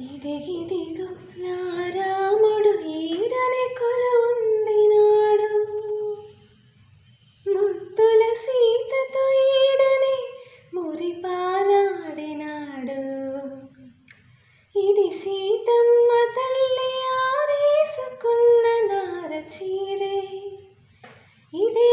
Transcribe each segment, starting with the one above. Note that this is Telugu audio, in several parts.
ఇదిగిదిగు నా రాముడు ఈడని కొలువుందినాడు ముద్దుల సీతతో ఈడని మురిపాలాడినాడు ఇది సీతమ్మ తల్లి ఆరేసుకున్న నార చీరే. ఇది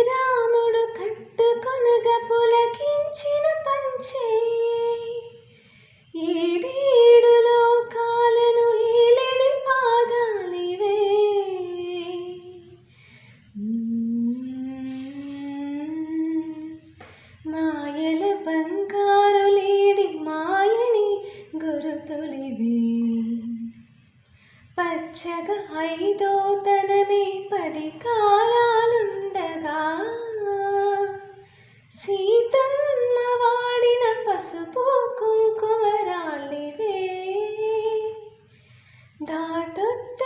దాచగా ఐదో తనమే పది కాలాలుండగా. సీతమ్మ వాడిన పసుపు కుంకుమరాళ్ళివే దాటొద్ద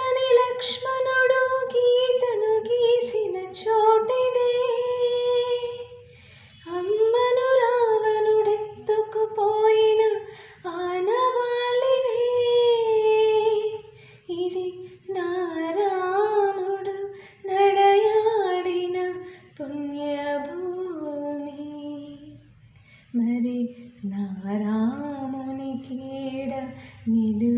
నారాముని కేడ నిలు